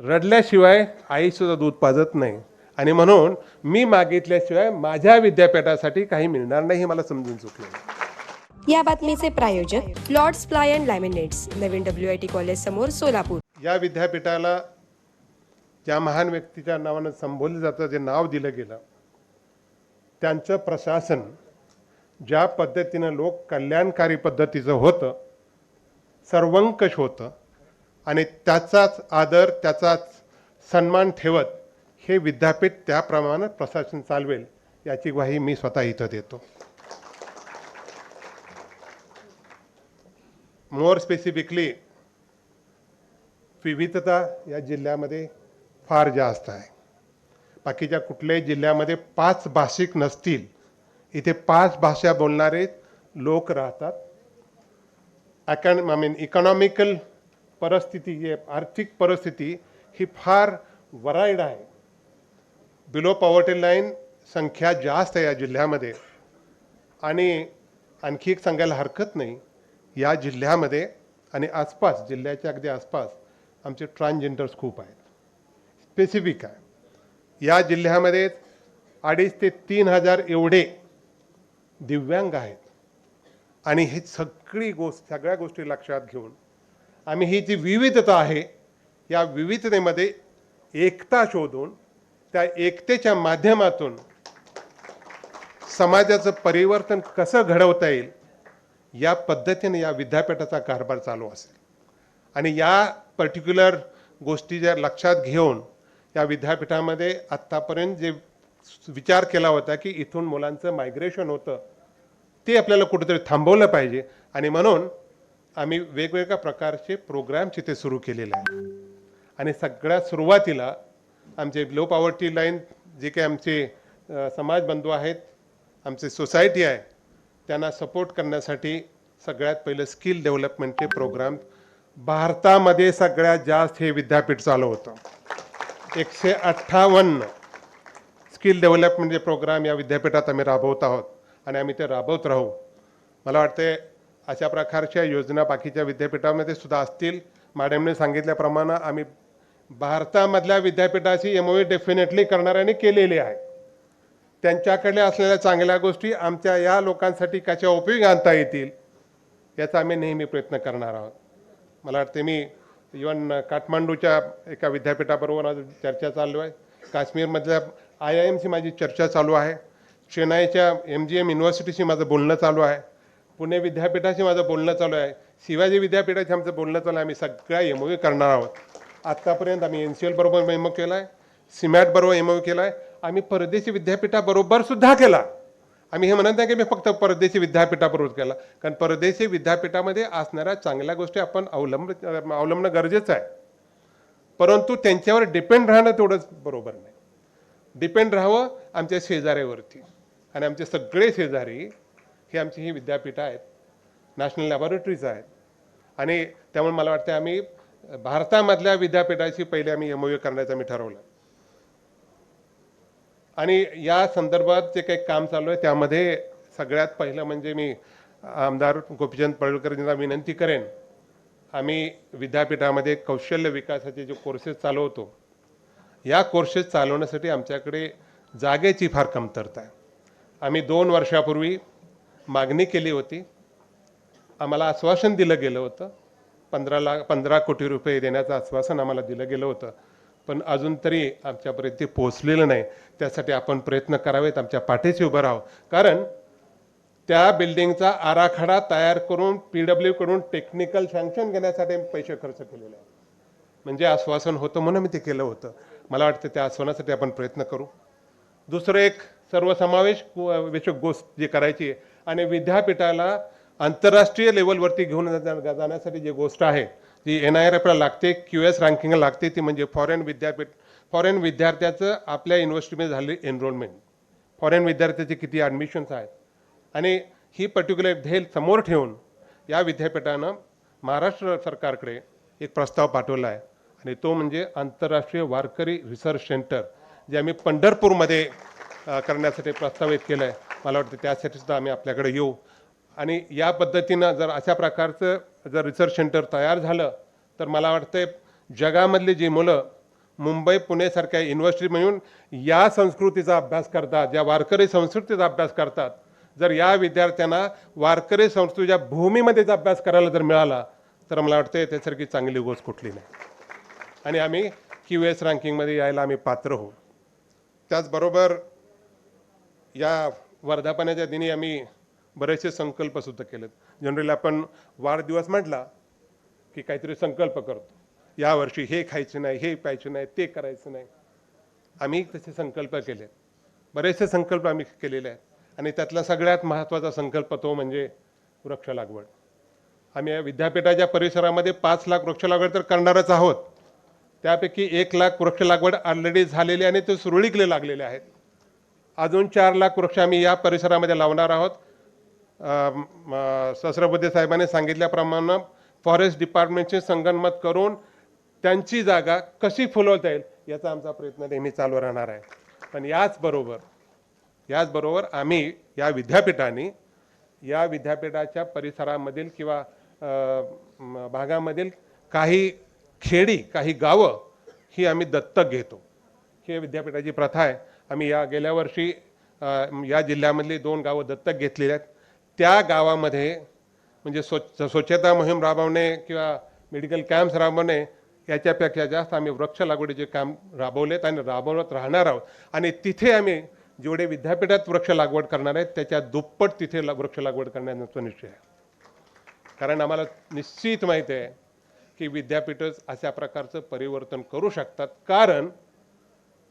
रडल्याशिवाय आईसुद्धा दूध पाजत नाही. आणि म्हणून मी मागितल्याशिवाय माझ्या विद्यापीठासाठी काही मिळणार नाही हे मला समजून चुकलं. या बातमीचे प्रायोजक लॉर्ड्स प्लाय अँड लॅमिनेट्स नवीन डब्ल्यू आय टी कॉलेज समोर सोलापूर. या विद्यापीठाला ज्या महान व्यक्तीच्या नावानं संबोधलं जातं जे नाव दिलं गेलं त्यांचं प्रशासन ज्या पद्धतीनं लोक कल्याणकारी पद्धतीचं होतं सर्वंकष होतं आणि त्याचाच आदर त्याचाच सन्मान ठेवत हे विद्यापीठ त्याप्रमाणे प्रशासन चालवेल याची ग्वाही मी स्वतः इथं देतो. मोर स्पेसिफिकली विविधता या जिल्ह्यामध्ये फार जास्त आहे. बाकीच्या कुठल्याही जिल्ह्यामध्ये पाच भाषिक नसतील इथे पाच भाषा बोलणारे लोक राहतात. अकॅन आय मीन इकॉनॉमिकल परिस्थिती जी आहे आर्थिक परिस्थिती ही फार वराईड आहे. बिलो पॉवर्टी लाईन संख्या जास्त आहे या जिल्ह्यामध्ये. आणि आणखी एक सांगायला हरकत नाही. या जिल्ह्यामध्ये आणि आसपास जिल्ह्याच्या अगदी आसपास आमचे ट्रान्सजेंडर्स खूप आहेत. स्पेसिफिक आहे. या जिल्ह्यामध्ये अडीच ते तीन हजार एवढे दिव्यांग आहेत. आणि हे सगळी गोष्ट सगळ्या गोष्टी लक्षात घेऊन आम्ही ही जी विविधता आहे या विविधतेमध्ये एकता शोधून त्या एकतेच्या माध्यमातून समाजाचं परिवर्तन कसं घडवता येईल या पद्धतीने या विद्यापीठाचा कारभार चालू असेल. आणि या पर्टिक्युलर गोष्टी ज्या लक्षात घेऊन या विद्यापीठामध्ये आत्तापर्यंत जे विचार केला होता की इथून मुलांचं मायग्रेशन होतं ते आपल्याला कुठेतरी थांबवलं पाहिजे. आणि म्हणून आम्ही वेगवेगळ्या प्रकारचे प्रोग्राम्स इथे सुरू केलेले आहेत. आणि सगळ्या सुरुवातीला आमचे लो पॉवर्टी लाईन जे काही आमचे समाज समाजबंधू आहेत आमचे सोसायटी आहे त्यांना सपोर्ट करण्यासाठी सगळ्यात पहिलं स्किल डेव्हलपमेंटचे प्रोग्राम भारतामध्ये सगळ्यात जास्त हे विद्यापीठ चालू होतं. एकशे अठ्ठावन्न स्किल डेव्हलपमेंटचे प्रोग्राम या विद्यापीठात आम्ही राबवत आहोत. आणि आम्ही ते राबवत राहू. मला वाटते अशा प्रकारच्या योजना बाकीच्या विद्यापीठामध्ये सुद्धा असतील. मॅडमने सांगितल्याप्रमाणे आम्ही भारतामधल्या विद्यापीठाची एम ओ डेफिनेटली करणाऱ्याने केलेली आहे. त्यांच्याकडे असलेल्या चांगल्या गोष्टी आमच्या या लोकांसाठी कशा उपयोगी आणता येतील याचा आम्ही नेहमी प्रयत्न करणार आहोत. मला वाटते मी इवन काठमांडूच्या एका विद्यापीठाबरोबर आज चर्चा चालू आहे. काश्मीरमधल्या आय आय एमशी माझी चर्चा चालू आहे. चेन्नईच्या एम जी एम युनिव्हर्सिटीशी माझं बोलणं चालू आहे. पुणे विद्यापीठाशी माझं बोलणं चालू आहे. शिवाजी विद्यापीठाशी आमचं बोलणं चालू आहे. आम्ही सगळ्या एम ओ करणार आहोत. आत्तापर्यंत आम्ही एन सी एल बरोबर एम केला आहे सिमॅट बरोबर एम केला आहे आम्ही परदेशी विद्यापीठाबरोबर सुद्धा केला. आम्ही हे म्हणत नाही की मी फक्त परदेशी विद्यापीठाबरोबर केला. कारण परदेशी विद्यापीठामध्ये असणाऱ्या चांगल्या गोष्टी आपण अवलंब अवलंबणं गरजेचं आहे. परंतु त्यांच्यावर डिपेंड राहणं तेवढंच बरोबर नाही. डिपेंड राहावं आमच्या शेजाऱ्यावरती. आणि आमचे सगळे शेजारी हे आमची ही विद्यापीठं आहेत. नॅशनल लॅबॉरेटरीज आहेत. आणि त्यामुळे मला वाटतं आम्ही भारतामधल्या विद्यापीठाशी पहिले आम्ही एम करण्याचं आम्ही ठरवलं. आणि या संदर्भात जे काही काम चालू आहे त्यामध्ये सगळ्यात पहिलं म्हणजे मी आमदार गोपीचंद पडळकरजींना विनंती करेन. आम्ही विद्यापीठामध्ये कौशल्य विकासाचे जे कोर्सेस चालवतो या कोर्सेस चालवण्यासाठी आमच्याकडे जागेची फार कमतरता आहे. आम्ही दोन वर्षापूर्वी मागणी केली होती. आम्हाला आश्वासन दिलं गेलं होतं. पंधरा लाख पंधरा कोटी रुपये देण्याचं आश्वासन आम्हाला दिलं गेलं होतं. पण अजून तरी आमच्यापर्यंत ते पोहोचलेलं नाही. त्यासाठी आपण प्रयत्न करावेत आमच्या पाठीशी उभं राहावं. कारण त्या बिल्डिंगचा आराखडा तयार करून पी डब्ल्यूकडून टेक्निकल सँक्शन घेण्यासाठी पैसे खर्च केलेले आहेत. म्हणजे आश्वासन होतं म्हणून मी ते केलं होतं. मला वाटतं त्या आश्वासनासाठी आपण प्रयत्न करू. दुसरं एक सर्वसमावेश विषयक गोष्ट जी करायची आहे आणि विद्यापीठाला आंतरराष्ट्रीय लेवलवरती घेऊन जा- जाण्यासाठी जी गोष्ट आहे जी एन आय आर एफला लागते क्यू एस रँकिंगला लागते ती म्हणजे फॉरेन विद्यापीठ फॉरेन विद्यार्थ्याचं आपल्या युनिव्हर्सिटीमध्ये झाले एनरोलमेंट फॉरेन विद्यार्थ्याचे किती ॲडमिशन्स आहेत? आणि ही पर्टिक्युलर ध्येय समोर ठेवून या विद्यापीठानं महाराष्ट्र सरकारकडे एक प्रस्ताव पाठवला आहे. आणि तो म्हणजे आंतरराष्ट्रीय वारकरी रिसर्च सेंटर जे आम्ही पंढरपूरमध्ये करण्यासाठी प्रस्तावित केलं आहे मला वाटतं त्यासाठी सुद्धा आम्ही आपल्याकडे येऊ. आणि या पद्धतीनं जर अशा प्रकारचं जर रिसर्च सेंटर तयार झालं तर मला वाटतं जगामधली जी मुलं मुंबई पुणेसारख्या युनिव्हर्सिटी म्हणून या संस्कृतीचा अभ्यास करतात या वारकरी संस्कृतीचा अभ्यास करतात जर या विद्यार्थ्यांना वारकरी संस्कृतीच्या भूमीमध्येच अभ्यास करायला जर मिळाला तर मला वाटतं त्यासारखी चांगली गोष्ट कुठली नाही. आणि आम्ही क्यू एस रँकिंगमध्ये यायला आम्ही पात्र होऊ त्याचबरोबर या वर्धापनाच्या दिनी आम्ही बरेचसे संकल्पसुद्धा केलेत. जनरली आपण वाढदिवस म्हटला की काहीतरी संकल्प करतो. यावर्षी हे खायचे नाही हे प्यायचे नाही ते करायचं नाही. आम्ही तसे संकल्प केले. बरेचसे संकल्प आम्ही केलेले आहेत. आणि त्यातला सगळ्यात महत्त्वाचा संकल्प तो म्हणजे वृक्ष लागवड. आम्ही या विद्यापीठाच्या परिसरामध्ये पाच लाख वृक्ष लागवड तर करणारच आहोत. त्यापैकी एक लाख वृक्ष लागवड ऑलरेडी झालेली आणि ते सुरळीकले लागलेले आहेत. अजून चार लाख वृक्ष आम्ही या परिसरामध्ये लावणार आहोत. सहस्रबुद्धे साहेबांनी सांगितल्याप्रमाणे फॉरेस्ट डिपार्टमेंटचे संगनमत करून त्यांची जागा कशी फुलवता येईल याचा आमचा प्रयत्न नेहमी चालू राहणार आहे. पण याचबरोबर याचबरोबर आम्ही या विद्यापीठाने या विद्यापीठाच्या परिसरामधील किंवा भागामधील काही खेडी काही गावं ही आम्ही दत्तक घेतो. ही विद्यापीठाची प्रथा आहे. आम्ही या गेल्या वर्षी या जिल्ह्यामधली दोन गावं दत्तक घेतलेली आहेत. त्या गावामध्ये म्हणजे स्वच्छ स्वच्छता मोहीम राबवणे किंवा मेडिकल कॅम्प्स राबवणे याच्यापेक्षा जास्त आम्ही वृक्ष लागवडीचे काम राबवलेत आणि राबवत राहणार आहोत. आणि तिथे आम्ही जेवढे विद्यापीठात वृक्ष लागवड करणार आहेत त्याच्या दुप्पट तिथे ला- वृक्ष लागवड करण्याचा निश्चय आहे. कारण आम्हाला निश्चित माहीत आहे की विद्यापीठच अशा प्रकारचं परिवर्तन करू शकतात. कारण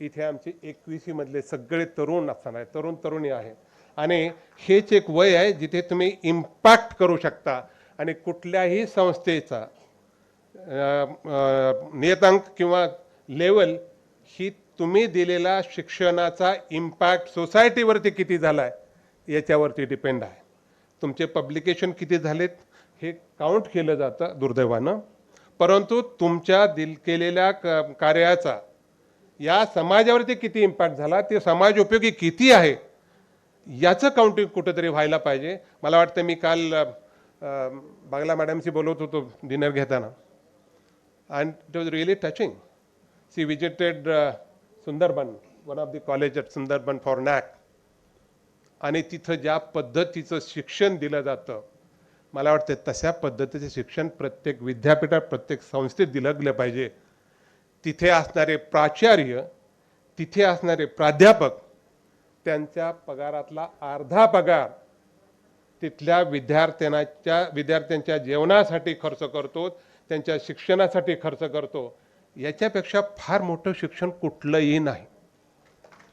इथे आमचे एकवीसी मधले सगळे तरुण असणार आहे तरुण तरुणी आहे. आणि हेच एक वय आहे जिथे तुम्ही इम्पॅक्ट करू शकता. आणि कुठल्याही संस्थेचा नियतांक किंवा लेवल ही तुम्ही दिलेला शिक्षणाचा इम्पॅक्ट सोसायटीवरती किती झाला आहे याच्यावरती डिपेंड आहे. तुमचे पब्लिकेशन किती झालेत हे काउंट केलं जातं दुर्दैवानं. परंतु तुमच्या दिल केलेल्या क कार्याचा या समाजावरती किती इम्पॅक्ट झाला ते समाज उपयोगी किती आहे याचं काउंटिंग कुठंतरी व्हायला पाहिजे. मला वाटतं मी काल बांगला मॅडमशी बोलवत होतो डिनर घेताना. And it was really touching she visited Sundarban one of the college at Sundarban for NAAC आणि तिथं ज्या पद्धतीचं शिक्षण दिलं जातं मला वाटतं तशा पद्धतीचं शिक्षण प्रत्येक विद्यापीठात प्रत्येक संस्थेत दिलं गेलं पाहिजे. तिथे असणारे प्राचार्य तिथे असणारे प्राध्यापक त्यांच्या पगारातला अर्धा पगार तिथल्या विद्यार्थ्यांच्या विद्यार्थ्यांच्या जेवणासाठी खर्च करतो त्यांच्या शिक्षणासाठी खर्च करतो. याच्यापेक्षा फार मोठं शिक्षण कुठलंही नाही.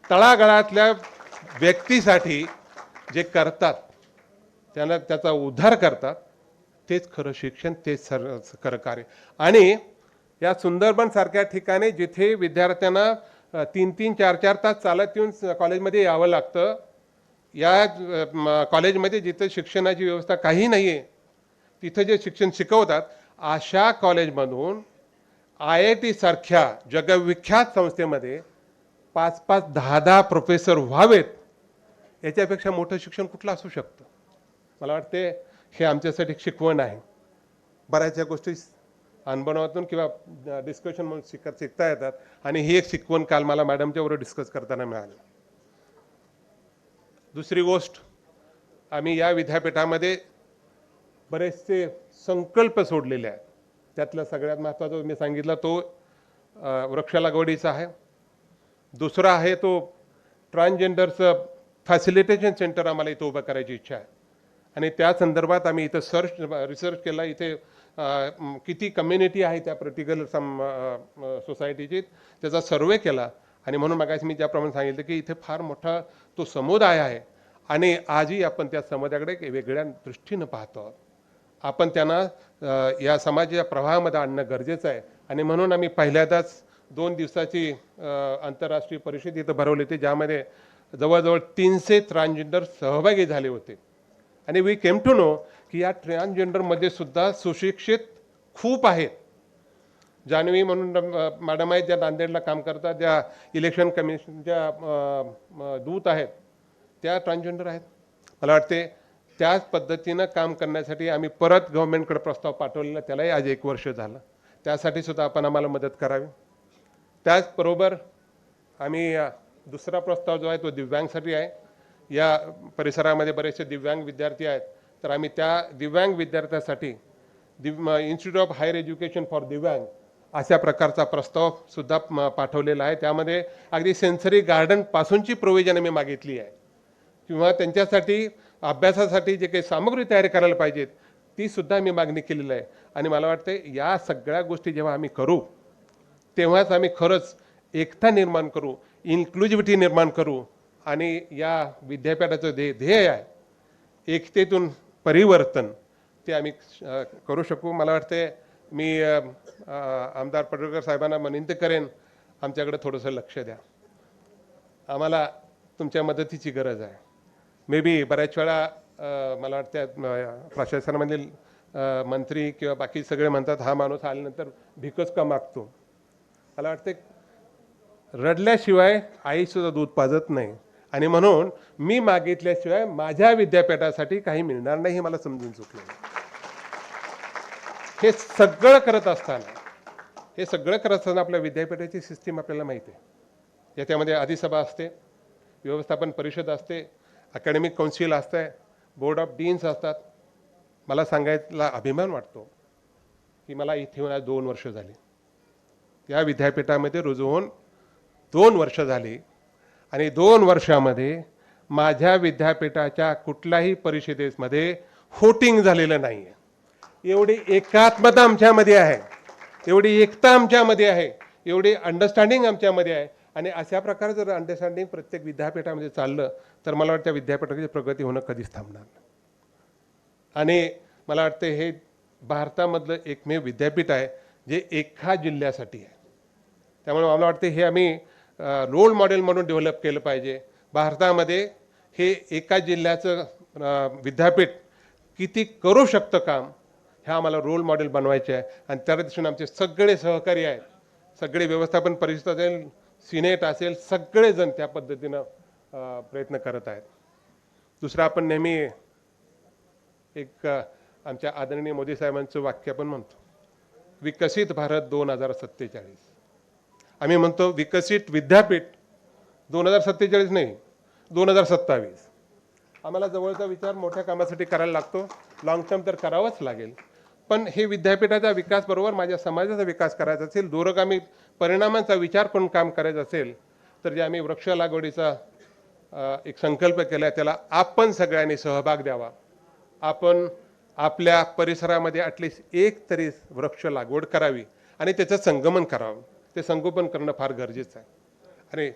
तळागाळातल्या व्यक्तीसाठी जे करतात त्यांना त्याचा उद्धार करतात तेच खरं शिक्षण तेच सर खरं कार्य. आणि या सुंदरबन सारख्या ठिकाणी जिथे विद्यार्थ्यांना तीन तीन चार चार तास चालत येऊन कॉलेजमध्ये यावं लागतं. या कॉलेजमध्ये जिथं शिक्षणाची व्यवस्था काही नाही आहे तिथं जे शिक्षण शिकवतात अशा कॉलेजमधून आय आय टीसारख्या जगविख्यात संस्थेमध्ये पाच पाच दहा दहा प्रोफेसर व्हावेत याच्यापेक्षा मोठं शिक्षण कुठलं असू शकतं? मला वाटते हे आमच्यासाठी शिकवण आहे. बऱ्याचशा गोष्टी अनुभवातून किंवा डिस्कशन म्हणून शिक शिकता येतात. आणि ही एक शिकवण काल मला मॅडमच्याबरोबर डिस्कस करताना मिळाली. दुसरी गोष्ट आम्ही या विद्यापीठामध्ये बरेचसे संकल्प सोडलेले आहेत. त्यातला सगळ्यात महत्त्वाचा मी सांगितला तो वृक्ष लागवडीचा आहे. दुसरा आहे तो ट्रान्सजेंडरचं फॅसिलिटेशन सेंटर आम्हाला इथं उभं करायची इच्छा आहे. आणि त्या संदर्भात आम्ही इथं सर्च रिसर्च केला. इथे किती कम्युनिटी आहे त्या पर्टिक्युलर सम सोसायटीची त्याचा सर्वे केला. आणि म्हणून मगाशी मी ज्याप्रमाणे सांगितलं की इथे फार मोठा तो समुदाय आहे. आणि आजही आपण त्या समुदायाकडे एक वेगळ्या दृष्टीनं पाहतो. आहोत आपण त्यांना या समाजाच्या प्रवाहामध्ये आणणं गरजेचं आहे. आणि म्हणून आम्ही पहिल्यांदाच दोन दिवसाची आंतरराष्ट्रीय परिषद इथं भरवली होती ज्यामध्ये जवळजवळ तीनशे ट्रान्सजेंडर सहभागी झाले होते. आणि वी केम टू नो की या ट्रान्सजेंडरमध्ये सुद्धा सुशिक्षित खूप आहेत. जान्हवी म्हणून मॅडम आहेत ज्या नांदेडला काम करतात ज्या इलेक्शन कमिशनच्या दूत आहेत त्या ट्रान्सजेंडर आहेत. मला वाटते त्याच पद्धतीनं काम करण्यासाठी आम्ही परत गव्हर्मेंटकडे प्रस्ताव पाठवलेला त्यालाही आज एक वर्ष झालं. त्यासाठी सुद्धा आपण आम्हाला मदत करावी. त्याचबरोबर आम्ही दुसरा प्रस्ताव जो आहे तो दिव्यांगसाठी आहे. या परिसरामध्ये बरेचसे दिव्यांग विद्यार्थी आहेत. तर आम्ही त्या दिव्यांग विद्यार्थ्यासाठी दिव institute of higher education for दिव्यांग अशा प्रकारचा प्रस्ताव सुद्धा पाठवलेला आहे. त्यामध्ये अगदी सेन्सरी गार्डनपासूनची प्रोव्हिजन आम्ही मागितली आहे. किंवा त्यांच्यासाठी अभ्यासासाठी जे काही सामग्री तयार करायला पाहिजेत ती सुद्धा मी मागणी केलेली आहे. आणि मला वाटतं या सगळ्या गोष्टी जेव्हा आम्ही करू तेव्हाच आम्ही खरंच एकता निर्माण करू इन्क्लुजिव्हिटी निर्माण करू. आणि या विद्यापीठाचं ध्येय ध्येय आहे एकतेतून परिवर्तन ते आम्ही करू शकू. मला वाटते मी आमदार पडळकर साहेबांना विनंती करेन. आमच्याकडे थोडंसं लक्ष द्या. आम्हाला तुमच्या मदतीची गरज आहे. मे बी बऱ्याच वेळा मला वाटतं प्रशासनामधील मंत्री किंवा बाकी सगळे म्हणतात हा माणूस आल्यानंतर भिकच का मागतो? मला वाटते रडल्याशिवाय आईसुद्धा दूध पाजत नाही. आणि म्हणून मी मागितल्याशिवाय माझ्या विद्यापीठासाठी काही मिळणार नाही हे मला समजून चुकलं. हे सगळं करत असताना हे सगळं करत असताना आपल्या विद्यापीठाची सिस्टीम आपल्याला माहिती आहे. याच्यामध्ये अधिसभा असते व्यवस्थापन परिषद असते अकॅडमिक कौन्सिल असते बोर्ड ऑफ डीन्स असतात. मला सांगायला अभिमान वाटतो की मला इथे येऊन दोन वर्ष झाली. या विद्यापीठामध्ये रुजू होऊन दोन वर्ष झाली. आणि दोन वर्षामध्ये माझ्या विद्यापीठाच्या कुठल्याही परिषदेमध्ये होटिंग झालेलं नाही आहे एवढी एकात्मता आमच्यामध्ये आहे. एवढी एकता आमच्यामध्ये आहे. एवढी अंडरस्टँडिंग आमच्यामध्ये आहे. आणि अशा प्रकारे जर अंडरस्टँडिंग प्रत्येक विद्यापीठामध्ये चाललं तर मला वाटतं विद्यापीठाची प्रगती होणं कधीच थांबणार आणि मला वाटतं हे भारतामधलं एकमेव विद्यापीठ आहे जे एका जिल्ह्यासाठी आहे. त्यामुळे मला वाटतं हे आम्ही रोल मॉडेल म्हणून डेव्हलप केलं पाहिजे. भारतामध्ये हे एका जिल्ह्याचं विद्यापीठ किती करू शकतं काम हे आम्हाला रोल मॉडेल बनवायचे आहे. आणि त्या दिशेने आमचे सगळे सहकारी आहेत. सगळे व्यवस्थापन परिषद असेल सिनेट असेल सगळेजण त्या पद्धतीनं प्रयत्न करत आहेत. दुसरं आपण नेहमी एक आमच्या आदरणीय मोदी साहेबांचं वाक्य पण म्हणतो. विकसित भारत दोन हजार सत्तेचाळीस. आम्ही म्हणतो विकसित विद्यापीठ दोन हजार सत्तेचाळीस नाही दोन हजार सत्तावीस. आम्हाला जवळचा विचार मोठ्या कामासाठी करायला लागतो. लॉंग टर्म तर करावाच लागेल. पण हे विद्यापीठाचा विकास बरोबर माझ्या समाजाचा विकास करायचा असेल दूरगामी परिणामांचा विचार करून काम करायचं असेल तर जे आम्ही वृक्ष लागवडीचा एक संकल्प केला आहे त्याला आपण सगळ्यांनी सहभाग द्यावा. आपण आपल्या परिसरामध्ये ॲटलिस्ट एक तरी वृक्ष लागवड करावी आणि त्याचं संगमन करावं. ते संगोपन करणं फार गरजेचं आहे. आणि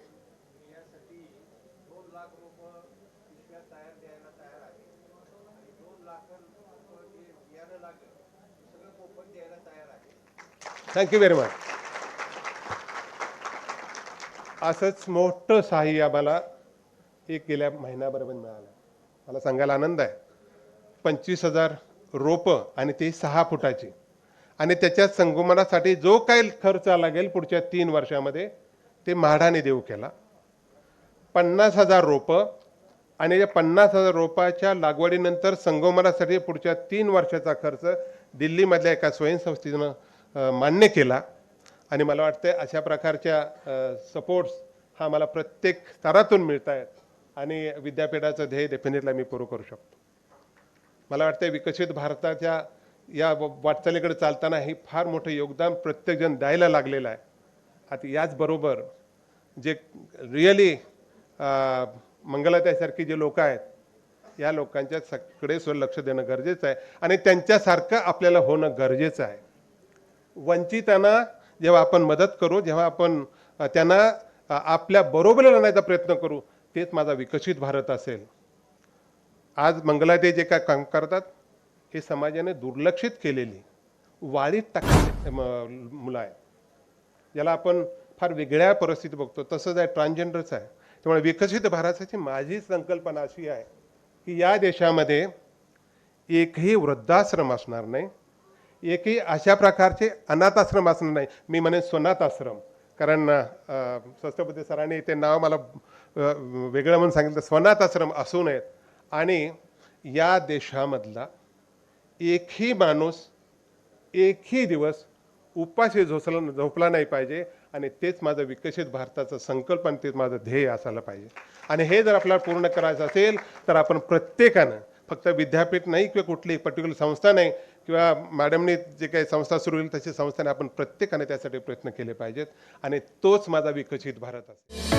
थँक्यू व्हेरी मच असंच मोठं सहाय्य आम्हाला एक गेल्या महिन्याबरोबर मिळालं. मला सांगायला आनंद आहे. पंचवीस हजार रोपं आणि ती सहा फुटाची आणि त्याच्या संगोमनासाठी जो काही खर्च लागेल पुढच्या तीन वर्षामध्ये ते म्हाडाने देऊ केला. पन्नास हजार रोपं आणि या पन्नास हजार रोपाच्या लागवडीनंतर संगोमनासाठी पुढच्या तीन वर्षाचा खर्च दिल्लीमधल्या एका स्वयंसंस्थेनं मान्य केला. आणि मला वाटतं अशा प्रकारच्या सपोर्ट्स हा मला प्रत्येक स्तरातून मिळत आहेत आणि विद्यापीठाचं ध्येय डेफिनेटली मी पूर्ण करू शकतो. मला वाटतं विकसित भारताच्या या वाटचालीकडे चालताना हे फार मोठं योगदान प्रत्येकजण द्यायला लागलेलं आहे. आता याचबरोबर जे रिअली मंगलाताईसारखी जे लोक आहेत या लोकांच्या सगळे सुद्धा लक्ष देणं गरजेचं आहे आणि त्यांच्यासारखं आपल्याला होणं गरजेचं आहे. वंचितांना जेव्हा आपण मदत करू जेव्हा आपण त्यांना आपल्या बरोबरीला आणण्याचा प्रयत्न करू तेच माझा विकसित भारत असेल. आज मंगलाते जे काय काम करतात हे समाजाने दुर्लक्षित केलेली वाळीत टाकलेली म- मुलं आहेत. ज्याला आपण फार वेगळ्या परिस्थितीत बघतो. तसंच आहे ट्रान्सजेंडरच आहे. त्यामुळे विकसित भारताची माझी संकल्पना अशी आहे की या देशामध्ये एकही वृद्धाश्रम असणार नाही. एकही अशा प्रकारचे अनाथाश्रम असणार नाही. मी म्हणेन स्वनाथाश्रम कारण स्वस्तपती सरांनी ते नाव मला वेगळं म्हणून सांगितलं. स्वनाथ आश्रम असू नयेत. आणि या देशामधला एकही माणूस एकही दिवस उपाशी झोसला झोपला नाही पाहिजे आणि तेच माझं विकसित भारताचं संकल्प आणि तेच माझं ध्येय असायला पाहिजे. आणि हे जर आपल्याला पूर्ण करायचं असेल तर आपण प्रत्येकानं फक्त विद्यापीठ नाही किंवा कुठली पर्टिक्युलर संस्था नाही किंवा मॅडमने जे काही संस्था सुरू होईल तशी संस्थाने आपण प्रत्येकाने त्यासाठी प्रयत्न केले पाहिजेत. आणि तोच माझा विकसित भारत असेल.